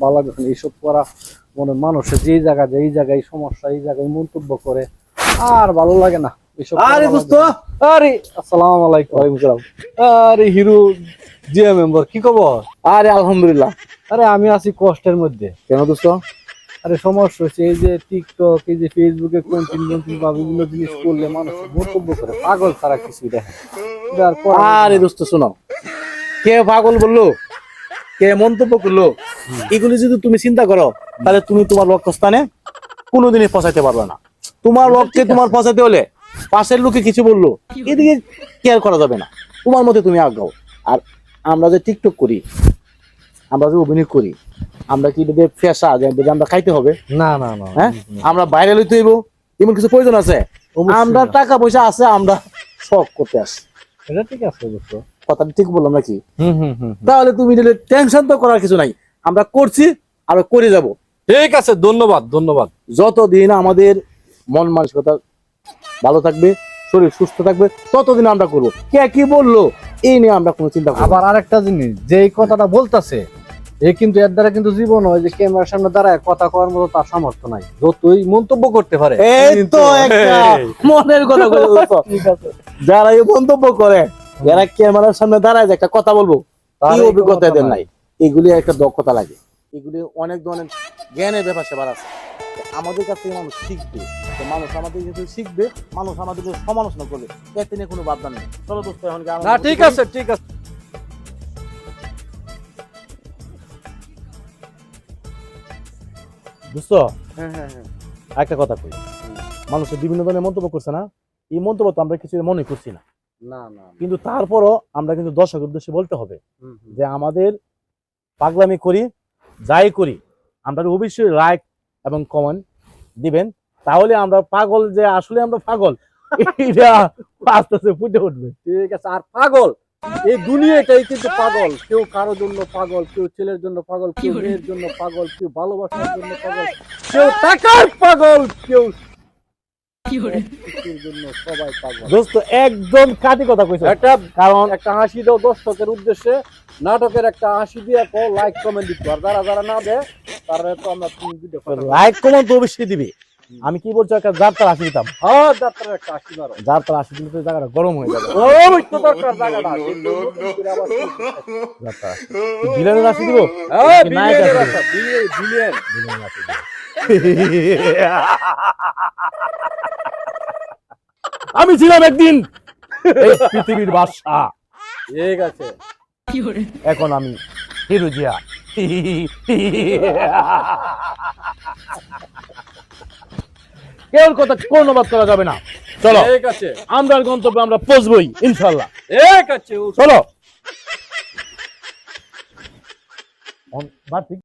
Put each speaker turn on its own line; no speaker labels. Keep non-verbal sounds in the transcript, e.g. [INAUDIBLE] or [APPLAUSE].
ভালো লাগে এইসব করা মনে মানুষের যেই জায়গা যেই জায়গায় সমস্যা এই জায়গায় মন্তব্য করে আর ভালো লাগে না এইসব
আরে দোস্ত
আরে আসসালামু আলাইকুম। ওয়ালাইকুম সালাম। আরে হিরো জিয়া মেম্বার কি খবর?
আরে আলহামদুলিল্লাহ।
আরে আমি আছি কষ্টের মধ্যে।
কেন দোস্ত?
আরে সমস্যা হচ্ছে এই যে টিকটক এই যে ফেসবুকে বা বিভিন্ন জিনিস করলে মানুষ মন্তব্য করে পাগল ছাড়া কিছুই দেখে
আরে দোস্ত শোনো। কে পাগল বলল? কে মন্তব্য করল এগুলি যদি তুমি চিন্তা করো তাহলে তুমি তোমার লক্ষ্যস্থানে কোনোদিনই পৌঁছাইতে পারবে না। তোমার লক্ষ্যে তোমার পৌঁছাতে হলে পাশের লোকে কিছু বলল এদিকে কেয়ার করা যাবে না। তোমার মতে তুমি আগাও। আর আমরা যে টিকটক করি আমরা যে অভিনয় করি আমরা কি এটাতে ফেসা যে আমরা খাইতে হবে?
না না না।
হ্যাঁ? আমরা বাইরে লইতে হইব এমন কিছু প্রয়োজন আছে? আমরা টাকা পয়সা আছে আমরা শখ করতে আসি।
এটা ঠিক আছে
কথাটা ঠিক বললাম নাকি? তাহলে তুমি টেনশন তো করার কিছু নাই। আমরা করছি আর করে যাব।
ঠিক আছে ধন্যবাদ ধন্যবাদ।
যতদিন আমাদের মন মানসিকতা ভালো থাকবে শরীর সুস্থ থাকবে ততদিন আমরা করব। কে কি বলল এই নিয়ে আমরা কোনো চিন্তা করব
আবার আরেকটা জিনিস যে এই কথাটা বলতাছে এ কিন্তু এর দ্বারা কিন্তু জীবন হয় যে ক্যামেরার সামনে দাঁড়ায় কথা কওয়ার মতো তার সামর্থ্য নাই। যতই মন্তব্য করতে পারে
এই তো একটা মনের কথা বলে [LAUGHS] যারা এই মন্তব্য করে যারা ক্যামেরার সামনে দাঁড়ায় যে একটা কথা বলব এই অভিজ্ঞতা এদের
নাই।
এগুলি একটা দক্ষতা লাগে। এগুলি অনেক ধরনের জ্ঞানের ব্যাপার সেবার আছে। আমাদের কাছ থেকে মানুষ শিখবে। তো মানুষ আমাদের কাছে শিখবে মানুষ আমাদের সমালোচনা করবে। এতে নিয়ে কোনো বাদদান নেই। চলো দোস্ত এখন
না ঠিক আছে ঠিক আছে।
দোস্ত
হ্যাঁ হ্যাঁ হ্যাঁ।
একটা কথা কই। মানুষের বিভিন্ন ধরনের মন্তব্য করছে না? এই মন্তব্য তো আমরা কিছু মনে করছি না। কিন্তু তারপরও আমরা কিন্তু দর্শকের উদ্দেশ্যে বলতে হবে। যে আমাদের পাগলামি করি যাই করি আমরা অবশ্যই লাইক এবং কমেন্ট দিবেন। তাহলে আমরা পাগল যে আসলে আমরা পাগল এটা আস্তে আস্তে ফুটে উঠবে।
ঠিক আছে আর পাগল এই দুনিয়াটাই কিন্তু পাগল। কেউ কারোর জন্য পাগল কেউ ছেলের জন্য পাগল কেউ মেয়ের জন্য পাগল কেউ ভালোবাসার জন্য পাগল কেউ টাকার পাগল কেউ কিছুর জন্য সবাই পাগল
দোস্ত একদম কাটি কথা কইছো।
একটা
কারণ
একটা হাসি দাও দর্শকের উদ্দেশ্যে নাটকের একটা হাসি দিয়ে কো লাইক কমেন্ট দিতে আর যারা যারা না দেয় তারা তো আমরা তুমি ভিডিও করো
লাইক কমেন্ট তো অবশ্যই দিবে। আমি কি বলছো একটা যার তার আসি দিতাম।
হ্যাঁ একটা মারো।
আসি দিলে তো জায়গাটা গরম হয়ে যাবে।
তো দরকার জায়গাটা
বিলেনের আসি দিব?
হ্যাঁ।
বিলেনের আসি। আমি ছিলাম একদিন এই পৃথিবীর বাদশা
ঠিক আছে।
এখন আমি হিরুজিয়া। কেউ কথা কোনো বাদ করা যাবে না। চলো
ঠিক আছে।
আমরা গন্তব্যে আমরা পৌঁছবই ইনশাল্লাহ
ঠিক আছে
চলো।